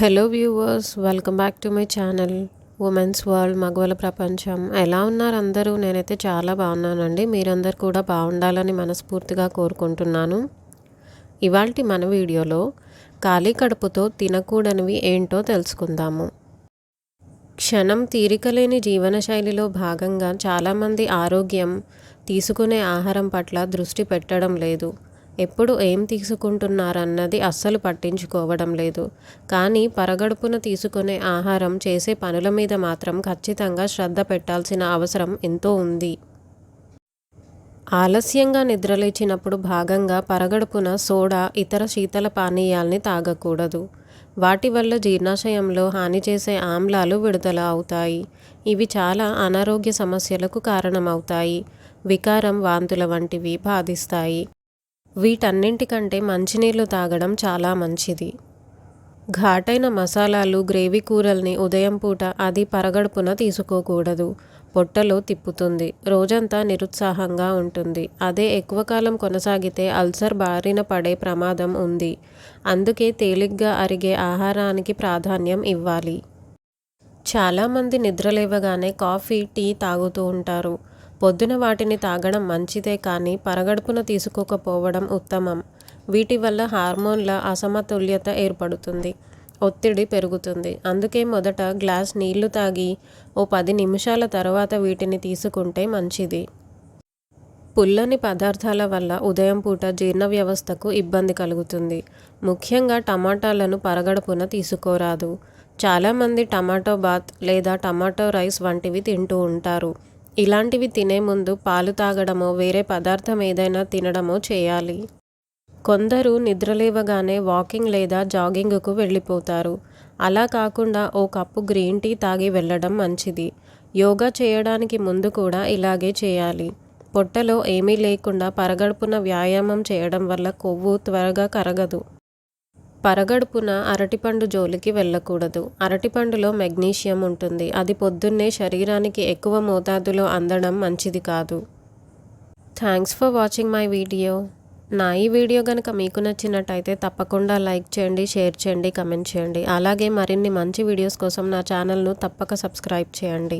Hello viewers welcome back to my channel women's world మగవల ప్రపంచం. ఎలా ఉన్నారు అందరూ? నేనైతే చాలా బాగున్నానండి. మీరందరు కూడా బాగుండాలని మనస్ఫూర్తిగా కోరుకుంటున్నాను. ఇవాల్టి మన వీడియోలో ఖాళీ కడుపుతో తినకూడనివి ఏంటో తెలుసుకుందాము. క్షణం తీరికలేని జీవనశైలిలో భాగంగా చాలామంది ఆరోగ్యం తీసుకునే ఆహారం పట్ల దృష్టి పెట్టడం లేదు. ఎప్పుడు ఏం తీసుకుంటున్నారన్నది అస్సలు పట్టించుకోవడం లేదు. కానీ పరగడుపున తీసుకునే ఆహారం చేసే పనుల మీద మాత్రం ఖచ్చితంగా శ్రద్ధ పెట్టాల్సిన అవసరం ఎంతో ఉంది. ఆలస్యంగా నిద్రలేచినప్పుడు భాగంగా పరగడుపున సోడా ఇతర శీతల పానీయాల్ని తాగకూడదు. వాటి వల్ల జీర్ణాశయంలో హాని చేసే ఆమ్లాలు విడుదల అవుతాయి. ఇవి చాలా అనారోగ్య సమస్యలకు కారణమవుతాయి. వికారం వాంతుల వంటివి బాధిస్తాయి. వీటన్నింటికంటే మంచినీళ్ళు తాగడం చాలా మంచిది. ఘాటైన మసాలాలు గ్రేవీ కూరల్ని ఉదయం పూట అది పరగడుపున తీసుకోకూడదు. పొట్టలో తిప్పుతుంది. రోజంతా నిరుత్సాహంగా ఉంటుంది. అదే ఎక్కువ కాలం కొనసాగితే అల్సర్ బారిన పడే ప్రమాదం ఉంది. అందుకే తేలిగ్గా అరిగే ఆహారానికి ప్రాధాన్యం ఇవ్వాలి. చాలామంది నిద్రలేవగానే కాఫీ టీ తాగుతూ ఉంటారు. పొద్దున వాటిని తాగడం మంచిదే కానీ పరగడుపున తీసుకోకపోవడం ఉత్తమం. వీటి వల్ల హార్మోన్ల అసమతుల్యత ఏర్పడుతుంది. ఒత్తిడి పెరుగుతుంది. అందుకే మొదట గ్లాస్ నీళ్ళు తాగి ఓ పది నిమిషాల తర్వాత వీటిని తీసుకుంటే మంచిది. పుల్లని పదార్థాల వల్ల ఉదయం పూట జీర్ణ వ్యవస్థకు ఇబ్బంది కలుగుతుంది. ముఖ్యంగా టమాటాలను పరగడుపున తీసుకోరాదు. చాలామంది టమాటో బాత్ లేదా టమాటో రైస్ వంటివి తింటూ ఉంటారు. ఇలాంటివి తినే ముందు పాలు తాగడమో వేరే పదార్థం ఏదైనా తినడమో చేయాలి. కొందరు నిద్రలేవగానే వాకింగ్ లేదా జాగింగ్కు వెళ్ళిపోతారు. అలా కాకుండా ఓ కప్పు గ్రీన్ టీ తాగి వెళ్ళడం మంచిది. యోగా చేయడానికి ముందు కూడా ఇలాగే చేయాలి. పొట్టలో ఏమీ లేకుండా పరగడుపున వ్యాయామం చేయడం వల్ల కొవ్వు త్వరగా కరగదు. పరగడుపున అరటిపండు జోలికి వెళ్ళకూడదు. అరటిపండులో మెగ్నీషియం ఉంటుంది. అది పొద్దున్నే శరీరానికి ఎక్కువ మోతాదులో అందడం మంచిది కాదు. Thanks for watching my video. నా ఈ వీడియో కనుక మీకు నచ్చినట్టయితే తప్పకుండా లైక్ చేయండి షేర్ చేయండి కమెంట్ చేయండి. అలాగే మరిన్ని మంచి వీడియోస్ కోసం నా ఛానల్ను తప్పక సబ్స్క్రైబ్ చేయండి.